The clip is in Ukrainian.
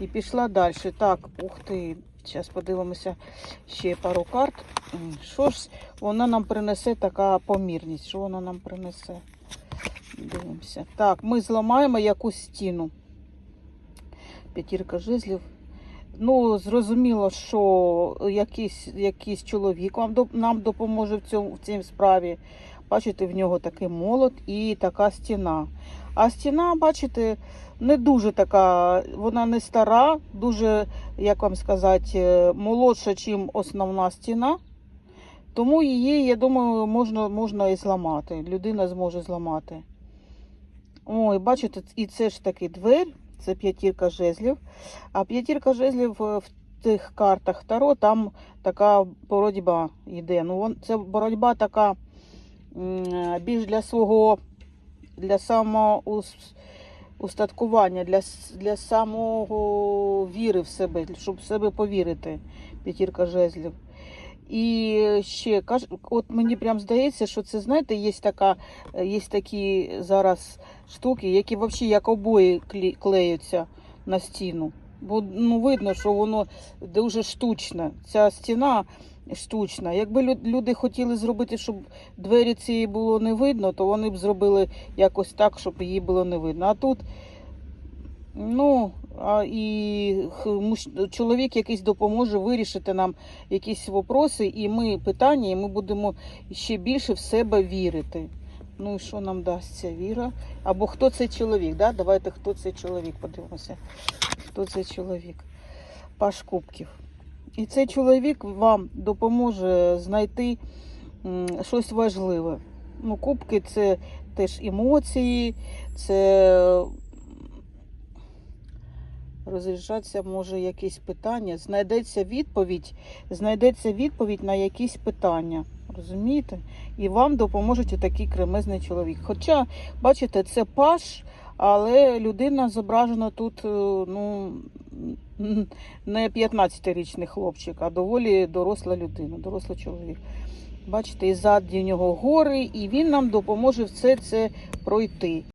І пішла далі. Так, ух ти. Зараз подивимося ще пару карт. Що ж вона нам принесе така помірність? Що вона нам принесе? Дивимося. Так, ми зламаємо якусь стіну. П'ятірка жезлів. Ну, зрозуміло, що якийсь, якийсь чоловік вам нам допоможе в, цьому, в цій справі. Бачите, в нього такий молот і така стіна. А стіна, бачите, не дуже така, вона не стара, дуже, як вам сказати, е, молодша, ніж основна стіна. Тому її, я думаю, можна, можна і зламати. Людина зможе зламати. Ой, бачите, і це ж таки двері, це п'ятірка жезлів. А п'ятірка жезлів е, в тих картах Таро, там така боротьба йде. Ну, це боротьба така більш для свого, для самоустаткування, для, для самого віри в себе, щоб в себе повірити. П'ятірка жезлів. І ще от мені прям здається, що це, знаєте, є така, е, є такі зараз штуки, які взагалі як обої клеються на стіну. Бо ну, видно, що воно дуже штучне. Ця стіна штучна. Якби люди хотіли зробити, щоб двері цієї було не видно, то вони б зробили якось так, щоб її було не видно. А тут, ну, а і чоловік якийсь допоможе вирішити нам якісь вопроси, і ми питання, і ми будемо ще більше в себе вірити. Ну і що нам дасть ця віра? Або хто цей чоловік? Да? Давайте хто цей чоловік подивимося. Хто цей чоловік? Паш Кубків. І цей чоловік вам допоможе знайти щось важливе. Ну, кубки це теж емоції, це розрішатися може якісь питання. Знайдеться відповідь, знайдеться відповідь на якісь питання. Розумієте? І вам допоможе такий кремезний чоловік. Хоча, бачите, це паш, але людина зображена тут, е, ну. Не 15-річний хлопчик, а доволі доросла людина, дорослий чоловік. Бачите, і ззаді в нього гори, і він нам допоможе все це пройти.